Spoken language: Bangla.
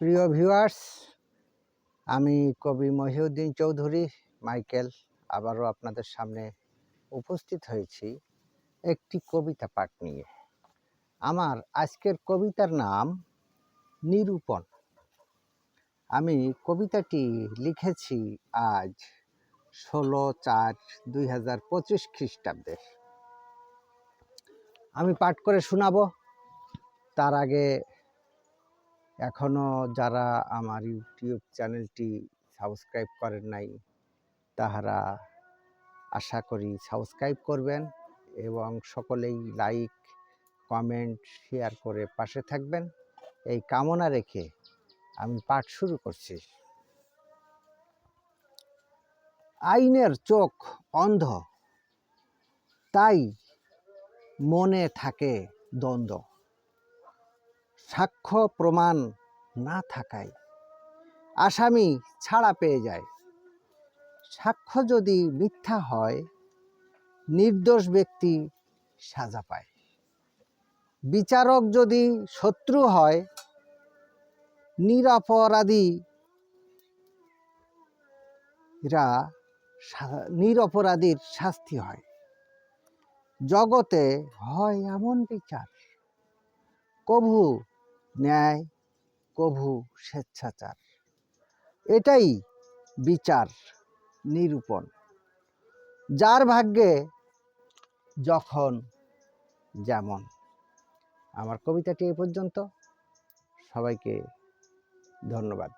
প্রিয় ভিউয়ার্স আমি কবি মহিউদ্দিন চৌধুরী, মাইকেল, আবারও আপনাদের সামনে উপস্থিত হয়েছি একটি কবিতা পাঠ নিয়ে। আমার আজকের কবিতার নাম নিরূপণ। আমি কবিতাটি লিখেছি আজ ষোলো চার দুই হাজার পঁচিশ খ্রিস্টাব্দে। আমি পাঠ করে শোনাব। তার আগে এখনও যারা আমার ইউটিউব চ্যানেলটি সাবস্ক্রাইব করেন নাই, তাহারা আশা করি সাবস্ক্রাইব করবেন এবং সকলেই লাইক কমেন্ট শেয়ার করে পাশে থাকবেন। এই কামনা রেখে আমি পাঠ শুরু করছি। আইনের চোখ অন্ধ, তাই মনে থাকে দ্বন্দ্ব। সাক্ষ্য প্রমাণ না থাকায় আসামি ছাড়া পেয়ে যায়। সাক্ষ্য যদি মিথ্যা হয়, নির্দোষ ব্যক্তি সাজা পায়। বিচারক যদি শত্রু হয়, নিরপরাধী রা সা- নিরপরাধীর শাস্তি হয়। জগতে হয় এমন বিচার, কভু ন্যায়, কভু, স্বেচ্ছাচার। এটাই বিচার নিরূপণ। যার ভাগ্যে যখন যেমন। আমার কবিতাটি এ পর্যন্ত। সবাইকে ধন্যবাদ।